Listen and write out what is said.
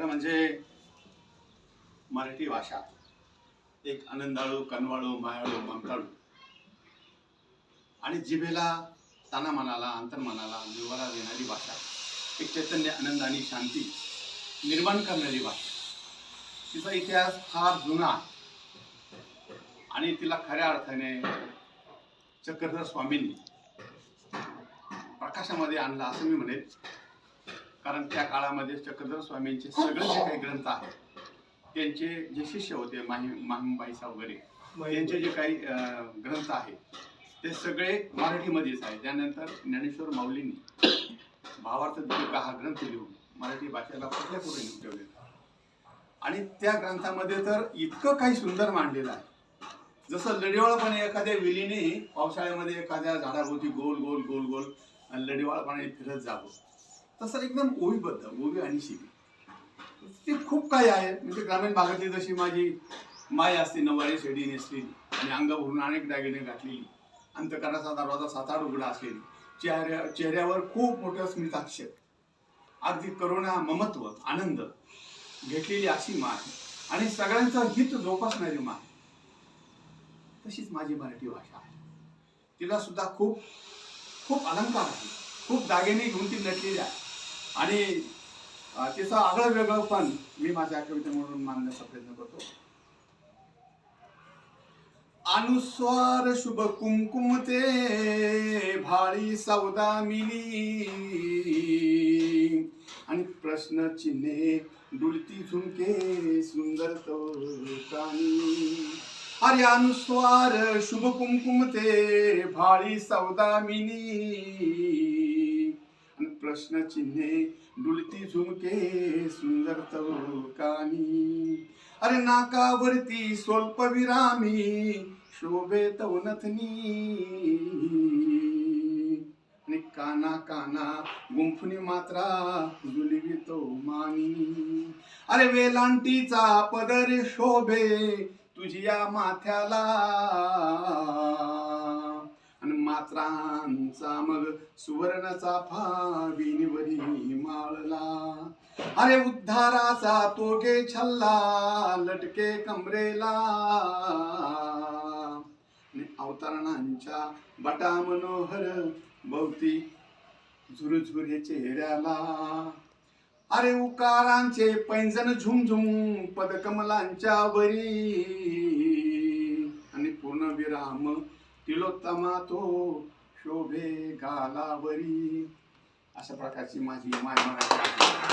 खरं म्हणजे मराठी भाषा एक आनंदाळू कनवाळू मायाळू ममताळू आणि जिभेला ताना मनाला अंतर्मनाला निवारा देणारी भाषा. एक चैतन्य आनंद आणि शांती निर्माण करणारी भाषा. तिचा इतिहास फार जुना आहे. आणि तिला खऱ्या अर्थाने चक्रधर स्वामींनी प्रकाशामध्ये आणला असं मी म्हणेन. कारण त्या काळामध्ये चक्रधर स्वामींचे सगळे जे काही ग्रंथ आहेत त्यांचे जे शिष्य होते माही माहीमबाईसा वगैरे त्यांचे जे काही ग्रंथ आहेत ते सगळे मराठीमध्येच आहेत. त्यानंतर ज्ञानेश्वर माऊलींनी भावार्थ दीपिका हा ग्रंथ लिहून मराठी भाषेला कुठल्या पुढे नेऊन ठेवलेला आणि त्या ग्रंथामध्ये तर इतकं काही सुंदर मांडलेलं आहे. जसं लढिवाळपणे एखाद्या विलीने पावसाळ्यामध्ये एखाद्या झाडाभोवती गोल गोल गोल गोल लढिवाळपणे फिरत जावं. तसं एकदम ओवीबद्ध ओवी आणि शिवी. ते खूप काही आहे. म्हणजे ग्रामीण भागातली जशी माझी माय असते नवारी शेडी नेसलेली आणि अंगाभरून अनेक दागिने घातलेली अंतकरणाचा दरवाजा साताड उघडा असलेली चेहऱ्या चेहऱ्यावर खूप मोठं स्मिताक्षर अगदी करुणा ममत्व आनंद घेतलेली अशी माय आणि सगळ्यांचं हित जोपासणारी माय. तशीच माझी मराठी भाषा आहे. तिला सुद्धा खूप खूप अलंकार आहे. खूप दागिने घेऊन ती नटलेली आहे. आणि तिचं आगळं वेगळं पण मी माझ्या कविते म्हणून मानण्याचा प्रयत्न करतो. अनुस्वार शुभ कुंकुम ते भाळी सौदामिनी आणि प्रश्न चिन्हे डुलती झुमके सुंदर तो अरे अनुस्वार शुभ कुंकुम ते भाळी सौदामिनी प्रश्नचिन्हे प्रश्न चिन्हे डुलती झुमके सुंदर कानी अरे नाकावरती स्वल्प विरामी शोभे तवनथनी. आणि काना काना गुंफणी मात्रा जुलवितो मानी अरे वेलांटीचा पदर शोभे तुझ्या माथ्याला. पात्रांचा मग सुवर्णचा फाबिनीवरी माळला. अरे उद्धाराचा तोगे छल्ला लटके कमरेला. अवतरणांच्या बटा मनोहर भोवती झुरझुरे चेहऱ्याला. अरे उकारांचे पैंजन झुमझुम पदकमलांच्या वरी. आणि पूर्ण विराम तिलोत्तमा तो शोभे गालावरी अशा प्रकारची माझी माय मराठी